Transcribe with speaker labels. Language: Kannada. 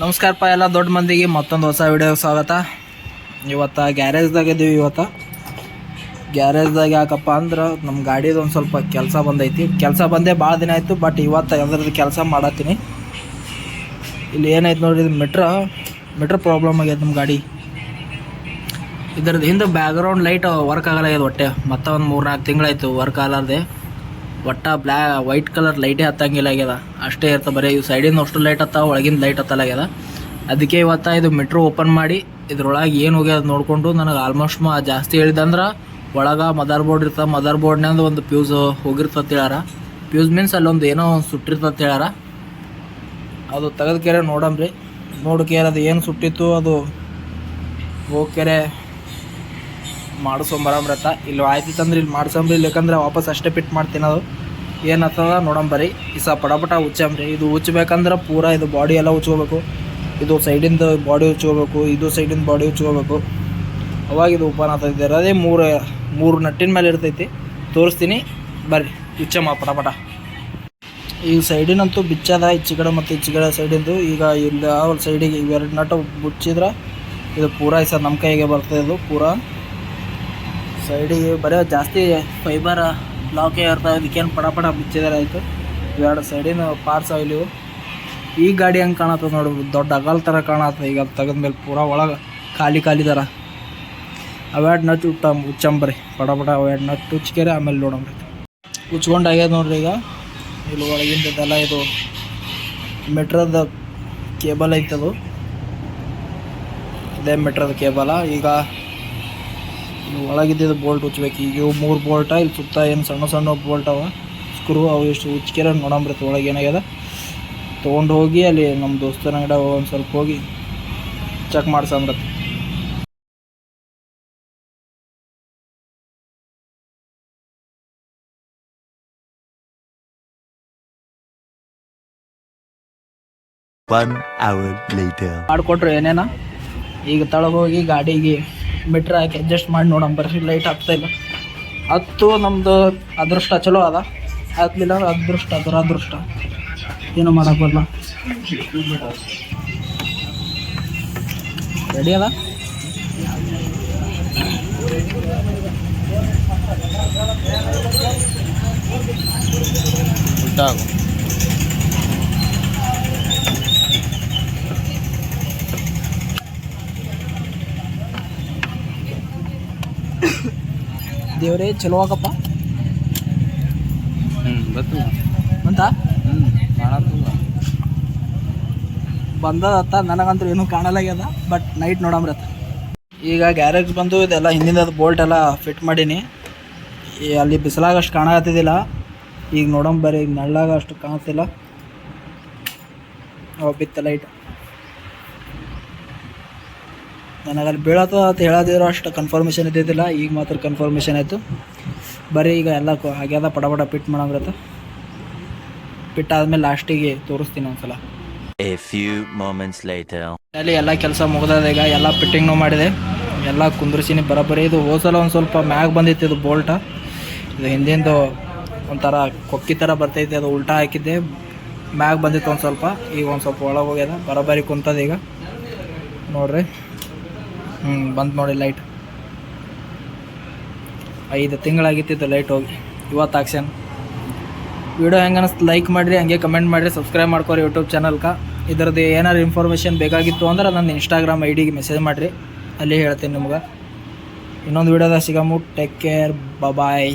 Speaker 1: ನಮಸ್ಕಾರಪ್ಪ, ಎಲ್ಲ ದೊಡ್ಡ ಮಂದಿಗೆ ಮತ್ತೊಂದು ಹೊಸ ವಿಡಿಯೋ ಸ್ವಾಗತ. ಇವತ್ತು ಗ್ಯಾರೇಜ್ದಾಗ ಇದ್ದೀವಿ ಇವತ್ತು. ಗ್ಯಾರೇಜ್ದಾಗ ಯಾಕಪ್ಪ ಅಂದ್ರೆ ನಮ್ಮ ಗಾಡಿದು ಒಂದು ಸ್ವಲ್ಪ ಕೆಲಸ ಬಂದೈತಿ. ಕೆಲಸ ಬಂದೇ ಭಾಳ ದಿನ ಆಯಿತು ಬಟ್ ಇವತ್ತು ಯಾವ್ದ್ರದ್ದು ಕೆಲಸ ಮಾಡತ್ತೀನಿ. ಇಲ್ಲಿ ಏನಾಯ್ತು ನೋಡಿ ಇದು ಮೆಟ್ರ ಮೆಟ್ರ ಪ್ರಾಬ್ಲಮ್ ಆಗೈತೆ ನಮ್ಮ ಗಾಡಿ. ಇದ್ರದ್ದು ಹಿಂದೆ ಬ್ಯಾಕ್ಗ್ರೌಂಡ್ ಲೈಟ್ ವರ್ಕ್ ಆಗಲ್ಲ ಇದು ಹೊಟ್ಟೆ ಮತ್ತೆ ಒಂದು ಮೂರು ನಾಲ್ಕು ತಿಂಗಳಾಯ್ತು ವರ್ಕ್ ಆಗಲಾರ್ದೆ. ಒಟ್ಟ ಬ್ಲ್ಯಾ ವೈಟ್ ಕಲರ್ ಲೈಟೇ ಹತ್ತಂಗಿಲ್ಲ ಆಗ್ಯದ. ಅಷ್ಟೇ ಇರ್ತದೆ ಬರೀ, ಇವು ಸೈಡಿಂದ ಅಷ್ಟು ಲೈಟ್ ಹತ್ತಾವ, ಒಳಗಿಂದ ಲೈಟ್ ಹತ್ತಲಾಗ್ಯದ ಅದಕ್ಕೆ ಇವತ್ತು ಇದು ಮೆಟ್ರೋ ಓಪನ್ ಮಾಡಿ, ಇದ್ರೊಳಗೆ ಏನು ಹೋಗ್ಯದ ನೋಡಿಕೊಂಡು ನನಗೆ ಆಲ್ಮೋಸ್ಟ್ ಮಾ, ಜಾಸ್ತಿ ಹೇಳಿದಂದ್ರೆ ಒಳಗೆ ಮದರ್ ಬೋರ್ಡ್ ಇರ್ತದೆ ಮದರ್ ಬೋರ್ಡ್ನಿಂದ ಒಂದು ಪ್ಯೂಸ್ ಹೋಗಿರ್ತದೆ ಹೇಳಾರ ಪ್ಯೂಸ್ ಮೀನ್ಸ್ ಅಲ್ಲೊಂದು ಏನೋ ಒಂದು ಸುಟ್ಟಿರ್ತದೆ ಹೇಳಾರ ಅದು ತೆಗೆದು ಕೆರೆ ನೋಡಮ್ರಿ ನೋಡ್ಕೇರೆ ಅದು ಏನು ಸುಟ್ಟಿತ್ತು, ಅದು ಹೋಗ್ಕೆರೆ ಮಾಡಿಸ್ಕೊಂಬರಮ್ರತ್ತ ಇಲ್ಲಿ ಆಯ್ತಿತ್ತಂದ್ರೆ ಇಲ್ಲಿ ಮಾಡ್ಸಂಬ್ರಿ ಇಲ್ಲಕಂದ್ರೆ ವಾಪಸ್ ಅಷ್ಟೇ ಪಿಟ್ ಮಾಡ್ತೀನಿ ಅದು. ಏನತ್ತದ ನೋಡಂಬರಿ ಈಸ ಪಟಪಟ ಉಚ್ಚಂಬ್ರಿ ಇದು ಉಚ್ಚಬೇಕಂದ್ರೆ ಪೂರಾ ಇದು ಬಾಡಿ ಎಲ್ಲ ಉಚ್ಕೋಬೇಕು ಇದು ಸೈಡಿಂದ ಬಾಡಿ ಉಚ್ಕೋಬೇಕು ಇದು ಸೈಡಿಂದ ಬಾಡಿ ಉಚ್ಕೋಬೇಕು ಅವಾಗ ಇದು ಓಪನ್ ಆಗ್ತೈತೆ. ಅದೇ ಮೂರು ಮೂರು ನಟ್ಟಿನ ಮೇಲೆ ಇರ್ತೈತಿ. ತೋರಿಸ್ತೀನಿ. ಬರ್ರಿ. ಉಚ್ಚಮ್ಮ ಪಟಪಟ ಈ ಸೈಡಿನಂತೂ ಬಿಚ್ಚದ, ಈಚೆ ಕಡೆ ಮತ್ತು ಈಚೆ ಕಡೆ ಸೈಡಿಂದು ಈಗ ಇಲ್ಲಿ ಆ ಸೈಡಿಗೆ ಇವೆರಡು ನಟ ಮುಚ್ಚಿದ್ರೆ ಇದು ಪೂರ ಈ ಸರ್ ನಮ್ಮ ಕೈಗೆ ಬರ್ತದೆ ಇದು ಪೂರಾ. ಸೈಡಿಗೆ ಬರೀ ಜಾಸ್ತಿ ಫೈಬರ್ ಬ್ಲಾಕೇ ಇರ್ತಾವೆ ಇದಕ್ಕೇನು ಪಡ ಪಡ ಬಿಚ್ಚಿದಾರೆ ಆಯಿತು. ಎರಡು ಸೈಡಿನ ಪಾರ್ಟ್ಸ್ ಅವ ಇವು ಈ ಗಾಡಿ ಹಂಗೆ ಕಾಣತ್ತದ ನೋಡಿ, ದೊಡ್ಡ ಅಗಲ್ ಥರ ಕಾಣತ್ತದ ಈಗ ತೆಗೆದ್ಮೇಲೆ ಪೂರ ಒಳಗೆ ಖಾಲಿ ಖಾಲಿ ಥರ ಅವೆರಡು ನಟ್ಟು ಉಟ್ಟ ಉಚ್ಚಂಬರಿ ಪಡ ಪಡ ಅವೆರಡು ನಟ್ಟು ಉಚ್ಚಿಕೆರೆ ಆಮೇಲೆ ನೋಡಂಬ್ರಿ ಉಚ್ಕೊಂಡು ಆಗ್ಯದ ನೋಡ್ರಿ ಈಗ. ಇಲ್ಲಿ ಒಳಗಿಂದದೆಲ್ಲ ಇದು ಮೆಟ್ರದ ಕೇಬಲ್ ಐತದು ಇದೇ ಮೆಟ್ರದ ಕೇಬಲ ಈಗ ಒಳಗಿದ್ದಿದ್ದು ಬೋಲ್ಟ್ ಉಚ್ಬೇಕು. ಈಗ ಇವು ಮೂರು ಬೋಲ್ಟ ಇಲ್ಲಿ ಸುತ್ತ ಏನು ಸಣ್ಣ ಸಣ್ಣ ಬೋಲ್ಟ್ ಅವ. ಸ್ಕ್ರೂ ಅವು ಎಷ್ಟು ಉಚ್ಕೆರ ನೋಡಂಬ್ರತ್ತೆ ಒಳಗೆ ಏನಾಗ್ಯದ. ತೊಗೊಂಡು ಹೋಗಿ ಅಲ್ಲಿ ನಮ್ಮ ದೋಸ್ತನ ಗಿಡ ಒಂದು ಸ್ವಲ್ಪ ಹೋಗಿ ಚೆಕ್ ಮಾಡ್ಸಂಬ್ರತ್ತೆ
Speaker 2: later.
Speaker 1: ಮಾಡಿಕೊಟ್ರು ಏನೇನ. ಈಗ ತಳಗೋಗಿ ಹೋಗಿ ಗಾಡಿಗೆ ಮೀಟ್ರ್ ಹಾಕಿ ಅಡ್ಜಸ್ಟ್ ಮಾಡಿ ನೋಡೋಣ. ಬರ್ರಿ ಲೈಟ್ ಆಗ್ತಾ ಇಲ್ಲ. ಹತ್ತು ನಮ್ಮದು ಅದೃಷ್ಟ ಚಲೋ ಅದ. ಅಂದ್ರೆ ಅದೃಷ್ಟ, ದುರದೃಷ್ಟ. ಏನು ಮಾಡೋಕ್ಕಲ್ಲ ಬರಲ್ಲ. ರೆಡಿ ಅದ? ದೇವರೇ ಚಲೋ ಆಗಪ್ಪ. ಅಂತ ಬಂದದತ್ತ ನನಗಂತೂ ಏನೂ ಕಾಣಲಾಗ್ಯದ ಬಟ್ ನೈಟ್ ನೋಡಂಬ್ರತ್ತ ಈಗ ಗ್ಯಾರೇಜ್ ಬಂದು ಇದೆಲ್ಲ ಹಿಂದಿನ ಬೋಲ್ಟ್ ಎಲ್ಲ ಫಿಟ್ ಮಾಡೀನಿ. ಅಲ್ಲಿ ಬಿಸಿಲಾಗ ಅಷ್ಟು ಕಾಣಕತ್ತಿದ್ದಿಲ್ಲ. ಈಗ ನೋಡಮ್ ಬರೀ ಈಗ ನಳ್ಳಾಗ ಅಷ್ಟು ಕಾಣಿಸ್ತಿಲ್ಲ ಅವಾಗ ಬಿತ್ತ ಲೈಟ್ ನನಗೆ ಅಲ್ಲಿ ಬೀಳತ್ತದ ಅಂತ ಹೇಳೋದಿರೋ ಅಷ್ಟು ಕನ್ಫರ್ಮೇಷನ್ ಇದ್ದಿದ್ದಿಲ್ಲ ಈಗ ಮಾತ್ರ ಕನ್ಫರ್ಮೇಷನ್ ಆಯಿತು. ಬರೀ ಈಗ ಎಲ್ಲ ಆಗ್ಯಾದ ಪಡ ಪಡ ಪಿಟ್ ಮಾಡಂಬ್ರತ್ತ ಪಿಟ್ ಆದಮೇಲೆ ಲಾಸ್ಟಿಗೆ ತೋರಿಸ್ತೀನಿ ಒಂದ್ಸಲ. ಅಲ್ಲಿ ಎಲ್ಲ ಕೆಲಸ ಮುಗ್ದದ ಈಗ ಎಲ್ಲ ಫಿಟ್ಟಿಂಗ್ನು ಮಾಡಿದೆ. ಎಲ್ಲ ಕುಂದ್ರಿಸಿನಿ ಬರೋಬ್ಬರಿ ಇದು ಹೋಸಲ ಒಂದು ಸ್ವಲ್ಪ ಮ್ಯಾಗ್ ಬಂದಿತ್ತು ಇದು ಬೋಲ್ಟ. ಇದು ಹಿಂದಿಂದು ಒಂಥರ ಕೊಕ್ಕಿ ಥರ ಬರ್ತೈತೆ ಅದು ಉಲ್ಟಾ ಹಾಕಿದ್ದೆ. ಮ್ಯಾಗ್ ಬಂದಿತ್ತು ಒಂದು ಸ್ವಲ್ಪ ಈಗ ಒಂದು ಸ್ವಲ್ಪ ಒಳಗೆ ಹೋಗ್ಯದ ಬರೋಬ್ಬರಿ ಕುಂತದ ಈಗ. ನೋಡ್ರಿ. ಹ್ಞೂ ಬಂತು ನೋಡಿ ಲೈಟ್ ಐದು ತಿಂಗಳಾಗಿತ್ತಿತ್ತು ಲೈಟ್ ಹೋಗಿ. ಇವತ್ತು ಆಕ್ಷನ್ ವಿಡಿಯೋ ಹೆಂಗೆ ಅನಿಸ್ತು ಲೈಕ್ ಮಾಡಿರಿ, ಹಂಗೆ ಕಮೆಂಟ್ ಮಾಡಿರಿ ಸಬ್ಸ್ಕ್ರೈಬ್ ಮಾಡ್ಕೊರಿ ಯೂಟ್ಯೂಬ್ ಚಾನಲ್ಗೆ ಇದ್ರದ್ದು ಏನಾರು ಇನ್ಫಾರ್ಮೇಷನ್ ಬೇಕಾಗಿತ್ತು ಅಂದ್ರೆ ನನ್ನ ಇನ್ಸ್ಟಾಗ್ರಾಮ್ ಐ ಡಿಗೆ ಮೆಸೇಜ್ ಮಾಡಿರಿ. ಅಲ್ಲಿ ಹೇಳ್ತೀನಿ ನಿಮ್ಗೆ. ಇನ್ನೊಂದು ವಿಡಿಯೋದಾಗ ಸಿಗಮು. Take care bye